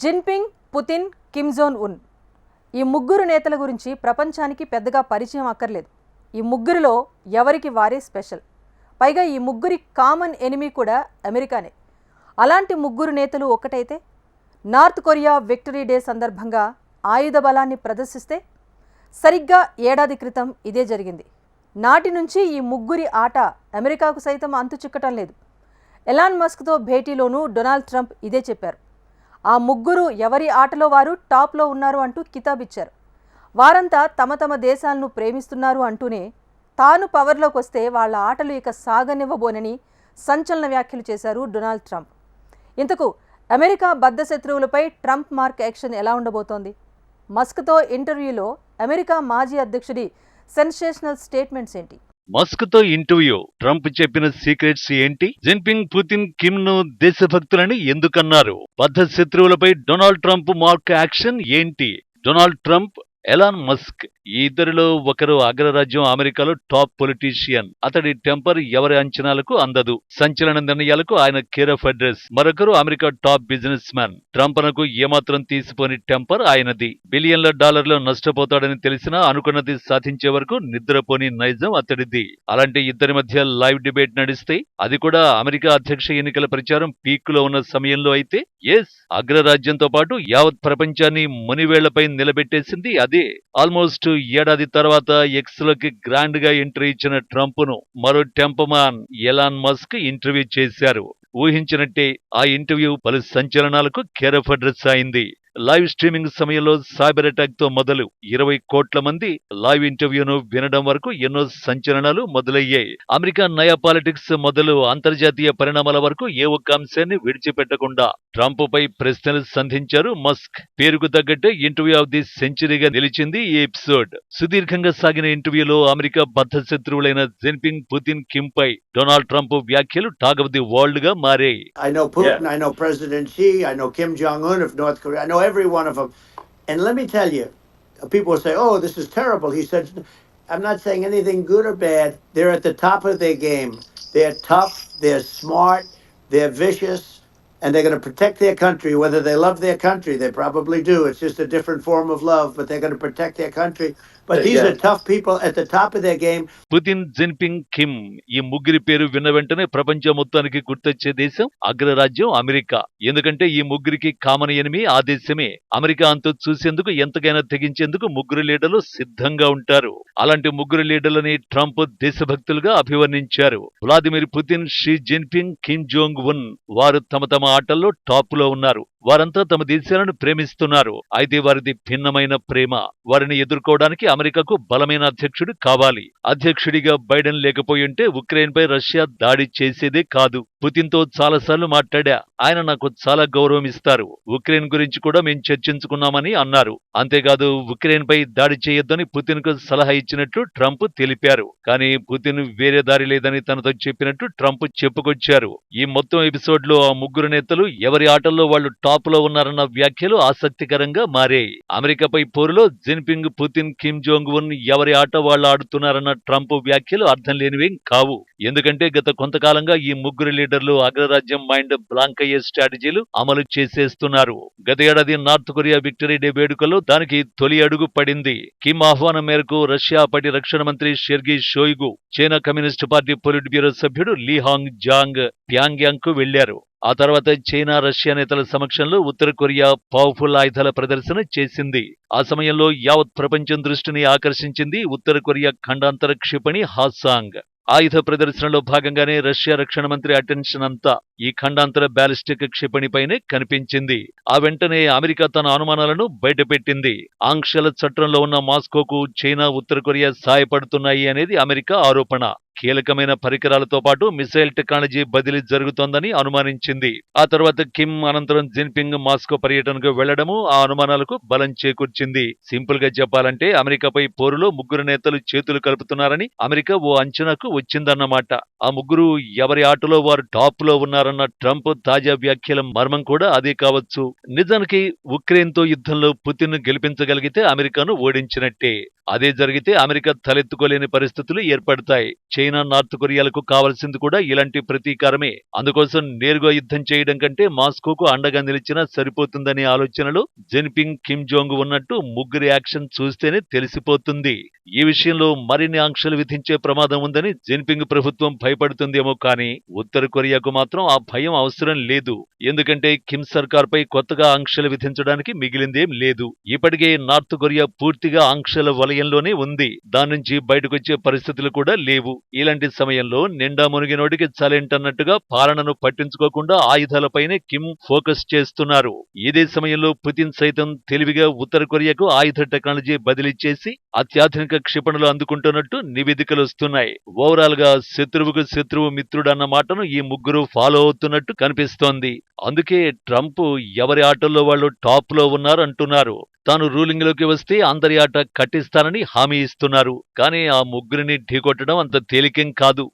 Jinping Putin Kim zone ఉన్. ఈ ముగ్గురు నేతల గురించి ప్రపంచానికి పెద్దగా పరిచయం అక్కర్లేదు. ఈ ముగ్గురిలో ఎవరికి వారే స్పెషల్? పైగా ఈ ముగ్గురి కామన్ ఎనిమీ కూడా అమెరికానే. అలాంటి ముగ్గురు నేతలు ఒక్కటైతే? నార్త్ కొరియా విక్టరీ డే సందర్భంగా ఆయుధ బలాన్ని ప్రదర్శిస్తే సరిగ్గా ఏడాది క్రితం ఇదే జరిగింది. నాటి నుంచి ఈ ముగ్గురి ఆట అమెరికాకు సైతం అంతు చిక్కటం లేదు. ఎలాన్ మస్క్తో భేటీలోనూ డొనాల్డ్ ట్రంప్ ఇదే చెప్పారు. ఆ ముగ్గురు ఎవరి ఆటలో వారు టాప్లో ఉన్నారు అంటూ కితాబిచ్చారు. వారంతా తమ తమ దేశాలను ప్రేమిస్తున్నారు అంటూనే తాను పవర్లోకి వస్తే వాళ్ళ ఆటలు ఇక సాగనివ్వబోనని సంచలన వ్యాఖ్యలు చేశారు డొనాల్డ్ ట్రంప్. ఇంతకు అమెరికా బద్ధ శత్రువులపై ట్రంప్ మార్క్ యాక్షన్ ఎలా ఉండబోతోంది? మస్క్తో ఇంటర్వ్యూలో అమెరికా మాజీ అధ్యక్షుడి సెన్సేషనల్ స్టేట్మెంట్స్ ఏంటి? మస్క్తో ఇంటర్వ్యూ. ట్రంప్ చెప్పిన సీక్రెట్స్ ఏంటి? జిన్పింగ్ పుతిన్ కిమ్ను దేశభక్తులని ఎందుకన్నారు? బద్ధ శత్రువులపై డొనాల్డ్ ట్రంప్ మార్క్ యాక్షన్ ఏంటి? డొనాల్డ్ ట్రంప్ ఎలాన్ మస్క్ ఈ ఇద్దరిలో ఒకరు అగ్రరాజ్యం అమెరికాలో టాప్ పొలిటీషియన్ అతడి టెంపర్ ఎవరి అంచనాలకు అందదు. సంచలన నిర్ణయాలకు ఆయన కేర్ ఆఫ్ అడ్రస్ మరొకరు America top business man Trump నకు ఏమాత్రం తీసిపోని టెంపర్ ఆయనది. బిలియన్ల డాలర్లు నష్టపోతాడని తెలిసినా అనుకున్నది సాధించే వరకు నిద్రపోని నైజం అతడిది. అలాంటి ఇద్దరి మధ్య లైవ్ డిబేట్ నడిస్తే అది కూడా అమెరికా అధ్యక్ష ఎన్నికల ప్రచారం పీక్లో ఉన్న సమయంలో అయితే ఎస్ అగ్రరాజ్యంతో పాటు యావత్ ప్రపంచాన్ని మునివేళ్ళపై నిలబెట్టేసింది అదే ఆల్మోస్ట్ ఏడాది తర్వాత ఎక్స్లోకి గ్రాండ్గా ఎంట్రీ ఇచ్చిన ట్రంప్ను మరో టెంపమాన్ ఎలాన్ మస్క్ ఇంటర్వ్యూ చేశారు. ఊహించినట్టే ఆ ఇంటర్వ్యూ పలు సంచలనాలకు కేరఫ్ అడ్రస్ అయింది. లైవ్ స్ట్రీమింగ్ సమయంలో సైబర్ అటాక్తో మొదలు ఇరవై కోట్ల మంది లైవ్ ఇంటర్వ్యూను వినడం వరకు ఎన్నో సంచలనాలు మొదలయ్యాయి. అమెరికా నయా పాలిటిక్స్ మొదలు అంతర్జాతీయ పరిణామాల వరకు ఏ ఒక్క అంశాన్ని విడిచిపెట్టకుండా ట్రంప్ పై ప్రశ్నలు సంధించారు మస్క్. పేరుకు తగ్గట్టే ఇంటర్వ్యూ ఆఫ్ ది సెంచరీగా నిలిచింది ఈ ఎపిసోడ్. సుదీర్ఘంగా సాగిన ఇంటర్వ్యూలో అమెరికా బద్ధ శత్రువులైన జిన్పింగ్ పుతిన్ కిమ్ పై డొనాల్డ్ ట్రంప్ వ్యాఖ్యలు టాక్ ఆఫ్ ది వరల్డ్గా మారాయి Every one of them. And let me tell you, people will say, oh, this is terrible. He said, I'm not saying anything good or bad. They're at the top of their game. They're tough, they're smart, they're vicious, and they're going to protect their country, whether they love their country. They probably do. It's just a different form of love, but they're going to protect their country. But these Yeah. are tough people at the top of their game. Putin Jinping Kim ఈ ముగ్గురి పేరు విన్న వెంటనే ప్రపంచం మొత్తానికి గుర్తొచ్చే దేశం అగ్రరాజ్యం అమెరికా. ఎందుకంటే ఈ ముగ్గురికి కామన్ ఎనిమి ఆ దేశమే. అమెరికా అంతు చూసేందుకు ఎంతకైనా తెగించేందుకు ముగ్గురు లీడర్లు సిద్ధంగా ఉంటారు. అలాంటి ముగ్గురు లీడర్లని ట్రంప్ దేశభక్తులుగా అభివర్ణించారు. Vladimir Putin Xi Jinping Kim Jong Un వారు తమ తమ ఆటల్లో టాప్లో ఉన్నారు. వారంతా తమ దేశాలను ప్రేమిస్తున్నారు. అయితే వారిది భిన్నమైన ప్రేమ. వారిని ఎదుర్కోవడానికి అమెరికాకు బలమైన అధ్యక్షుడు కావాలి. అధ్యక్షుడిగా బైడెన్ లేకపోయింటే ఉంటే ఉక్రెయిన్ పై రష్యా దాడి చేసేదే కాదు. పుతిన్తో చాలాసార్లు మాట్లాడా. ఆయన నాకు చాలా గౌరవం ఇస్తారు ఉక్రెయిన్ గురించి కూడా మేము చర్చించుకున్నామని అన్నారు. అంతేకాదు ఉక్రెయిన్ పై దాడి చేయొద్దని పుతిన్కు సలహా ఇచ్చినట్లు ట్రంప్ తెలిపారు. కానీ పుతిన్ వేరే దారి లేదని తనతో చెప్పినట్టు ట్రంప్ చెప్పుకొచ్చారు. ఈ మొత్తం ఎపిసోడ్లో ఆ ముగ్గురు నేతలు ఎవరి ఆటల్లో వాళ్ళు టాప్ కాపులో ఉన్నారన్న వ్యాఖ్యలు ఆసక్తికరంగా మారాయి. అమెరికాపై పోరులో జిన్పింగ్ పుతిన్ కిమ్ జోంగ్ ఉన్ ఎవరి ఆట వాళ్ళు ఆడుతున్నారన్న ట్రంప్ వ్యాఖ్యలు అర్థం లేనివేం కావు. ఎందుకంటే గత కొంతకాలంగా ఈ ముగ్గురు లీడర్లు అగ్రరాజ్యం మైండ్ బ్లాంక్ అయ్యే స్ట్రాటజీలు అమలు చేసేస్తున్నారు. గత ఏడాది నార్త్ కొరియా విక్టరీ డే వేడుకలో దానికి తొలి అడుగు పడింది. కిమ్ ఆహ్వానం మేరకు రష్యా పటి రక్షణ మంత్రి Sergei Shoigu China communist party politburo సభ్యుడు లీహాంగ్ జాంగ్ ప్యాంగ్యాంగ్కు వెళ్ళారు ఆ తర్వాత చైనా రష్యా నేతల సమక్షంలో ఉత్తర కొరియా పవర్ఫుల్ ఆయుధాల ప్రదర్శన చేసింది. ఆ సమయంలో యావత్ ప్రపంచం దృష్టిని ఆకర్షించింది ఉత్తర కొరియా ఖండాంతర క్షిపణి హాసాంగ్ ఆయుధ ప్రదర్శనలో భాగంగానే రష్యా రక్షణ మంత్రి అటెన్షన్ అంతా ఈ ఖండాంతర బ్యాలిస్టిక్ క్షిపణిపైనే కనిపించింది. ఆ వెంటనే అమెరికా తన అనుమానాలను బయటపెట్టింది. ఆంక్షల చట్టంలో ఉన్న మాస్కోకు చైనా ఉత్తర కొరియా సాయపడుతున్నాయి అనేది అమెరికా ఆరోపణ. కీలకమైన పరికరాలతో పాటు మిసైల్ టెక్నాలజీ బదిలీ జరుగుతోందని అనుమానించింది. ఆ తర్వాత కిమ్ అనంతరం జిన్పింగ్ మాస్కో పర్యటనకు వెళ్ళడము ఆ అనుమానాలకు బలం చేకూర్చింది. సింపుల్గా చెప్పాలంటే అమెరికాపై పోరులో ముగ్గురు నేతలు చేతులు కలుపుతున్నారని అమెరికా ఓ అంచనాకు వచ్చిందన్నమాట. ఆ ముగ్గురు ఎవరి ఆటలో వారు టాప్లో ఉన్నారన్న ట్రంప్ తాజా వ్యాఖ్యల మర్మం కూడా అదే కావచ్చు. నిజానికి ఉక్రెయిన్తో యుద్ధంలో పుతిన్ గెలిపించగలిగితే అమెరికాను ఓడించినట్టే. అదే జరిగితే అమెరికా తలెత్తుకోలేని పరిస్థితులు ఏర్పడతాయి. చైనా చైనా నార్త్ కొరియాలకు కావాల్సింది కూడా ఇలాంటి ప్రతీకారమే. అందుకోసం నేరుగా యుద్ధం చేయడం కంటే మాస్కోకు అండగా నిలిచినా సరిపోతుందనే ఆలోచనలో జెన్పింగ్ కిమ్ జోంగ్ ఉన్నట్టు ముగ్గురి యాక్షన్ చూస్తేనే తెలిసిపోతుంది. ఈ విషయంలో మరిన్ని ఆంక్షలు విధించే ప్రమాదం ఉందని జిన్పింగ్ ప్రభుత్వం భయపడుతుందేమో కానీ ఉత్తర కొరియాకు మాత్రం ఆ భయం అవసరం లేదు. ఎందుకంటే కిమ్ సర్కార్ పై కొత్తగా ఆంక్షలు విధించడానికి మిగిలిందేం లేదు. ఇప్పటికే నార్త్ కొరియా పూర్తిగా ఆంక్షల వలయంలోనే ఉంది. దాని నుంచి బయటకొచ్చే పరిస్థితులు కూడా లేవు. ఇలాంటి సమయంలో నిండా మునిగినోడికి చలెంట్ అన్నట్టుగా పాలనను పట్టించుకోకుండా ఆయుధాలపైనే కిమ్ ఫోకస్ చేస్తున్నారు. ఇదే సమయంలో పుతిన్ సైతం తెలివిగా ఉత్తర కొరియాకు ఆయుధ టెక్నాలజీ బదిలీ చేసి అత్యాధునిక క్షిపణులు అందుకుంటున్నట్టు నివేదికలు వస్తున్నాయి. ఓవరాల్గా శత్రువుకు శత్రువు మిత్రుడు అన్న మాటను ఈ ముగ్గురు ఫాలో అవుతున్నట్టు కనిపిస్తోంది. అందుకే ట్రంప్ ఎవరి ఆటల్లో వాళ్ళు టాప్లో ఉన్నారు అంటున్నారు. తాను రూలింగ్లోకి వస్తే అందరి ఆట కట్టిస్తానని హామీ ఇస్తున్నారు. కానీ ఆ ముగ్గురిని ఢీకొట్టడం అంత తేలికేం కాదు.